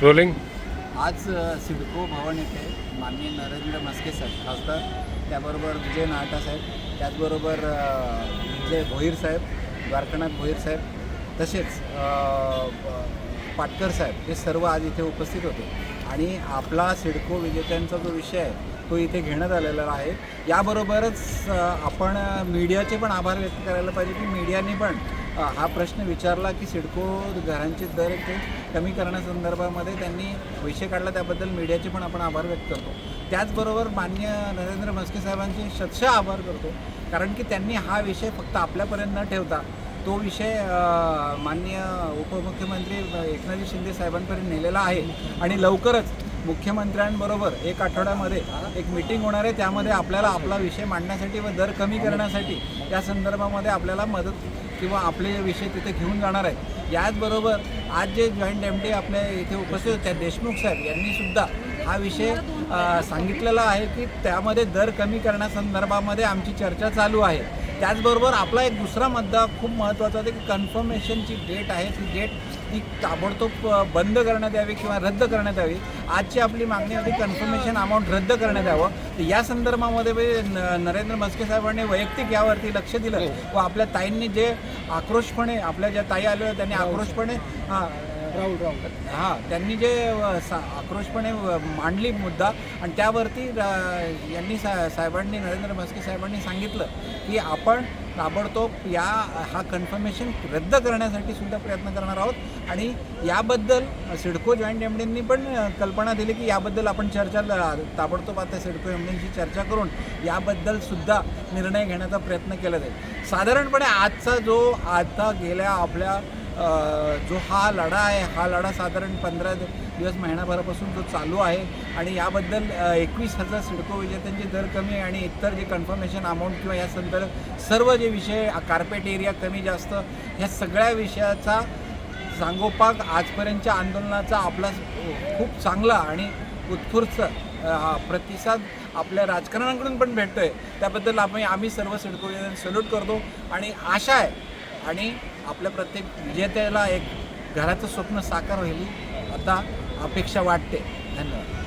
Rolling आज सिडको भवन येथे माननीय नरेंद्र मस्के साहेब खासदार त्याबरोबर विजय नाहटा साहेब त्याचबरोबर विजय भोईर साहेब द्वारकानाथ भोईर साहेब तसेच पाटकर साहेब हे सर्व आज इथे उपस्थित होते. आणि आपला सिडको विजेत्यांचा जो विषय आहे तो इथे घेण्यात आलेला आहे. याबरोबरच आपण मीडियाचे पण आभार व्यक्त करायला पाहिजे की मीडियाने पण हा प्रश्न विचारला की सिडको घरांचे दर ते कमी करण्यासंदर्भामध्ये त्यांनी विषय काढला त्याबद्दल मीडियाचे पण आपण आभार व्यक्त करतो. त्याचबरोबर मान्य नरेंद्र म्हस्के साहेबांचे शतशः आभार करतो. कारण की त्यांनी हा विषय फक्त आपल्यापर्यंत न ठेवता तो विषय मान्य उपमुख्यमंत्री एकनाथजी शिंदे साहेबांपर्यंत नेलेला आहे. आणि लवकरच मुख्यमंत्र्यांबरोबर एक आठवड्यामध्ये एक मिटिंग होणार आहे. त्यामध्ये आपल्याला आपला विषय मांडण्यासाठी व दर कमी करण्यासाठी या संदर्भामध्ये आपल्याला मदत किंवा आपले विषय तिथे घेऊन जाणार आहेत याचबरोबर आज जे जॉईंट एम डी आपल्या इथे उपस्थित होते त्या देशमुख साहेब यांनी सुद्धा हा विषय सांगितलेला आहे की त्यामध्ये दर कमी करण्यासंदर्भामध्ये आमची चर्चा चालू आहे. त्याचबरोबर आपला एक दुसरा मुद्दा खूप महत्त्वाचा होता की कन्फर्मेशनची डेट आहे. ती डेट ती ताबडतोब बंद करण्यात यावी किंवा रद्द करण्यात यावी. आजची आपली मागणी होती कन्फर्मेशन अमाऊंट रद्द करण्यात यावं. तर या संदर्भामध्ये नरेंद्र मस्के साहेबांनी वैयक्तिक यावरती लक्ष दिलं व आपल्या ताईंनी जे आक्रोशपणे आपल्या ज्या ताई आल्या त्यांनी आक्रोशपणे हां राहुल राहुल. हां त्यांनी जे सा आक्रोशपणे मांडली मुद्दा आणि त्यावरती यांनी सा साहेबांनी नरेंद्र म्हस्के साहेबांनी सांगितलं की आपण ताबडतोब या हा कन्फर्मेशन रद्द करण्यासाठी सुद्धा प्रयत्न करणार आहोत. आणि याबद्दल सिडको जॉईंट एमडींनी पण कल्पना दिली की याबद्दल आपण चर्चा ताबडतोब आता सिडको एमडींशी चर्चा करून याबद्दल सुद्धा निर्णय घेण्याचा प्रयत्न केला जाईल. साधारणपणे आजचा जो आता गेल्या आपल्या जो हा लढा आहे हा लढा साधारण पंधरा दिवस महिनाभरापासून जो चालू आहे आणि याबद्दल एकवीस हजार सिडको विजेत्यांचे दर कमी आहे आणि इतर जे कन्फर्मेशन अमाऊंट किंवा या संदर्भ सर्व जे विषय कार्पेट एरिया कमी जास्त ह्या सगळ्या विषयाचा सांगोपाक आजपर्यंतच्या आंदोलनाचा आपला खूप चांगला आणि उत्फूर्त प्रतिसाद आपल्या राजकारणाकडून पण भेटतो आहे त्याबद्दल आम्ही आम्ही सर्व सिडको सल्यूट करतो आणि आशा आहे आणि आपल्या प्रत्येक विजेत्याला एक घराचं स्वप्न साकार होईल आता अपेक्षा वाटते. धन्यवाद.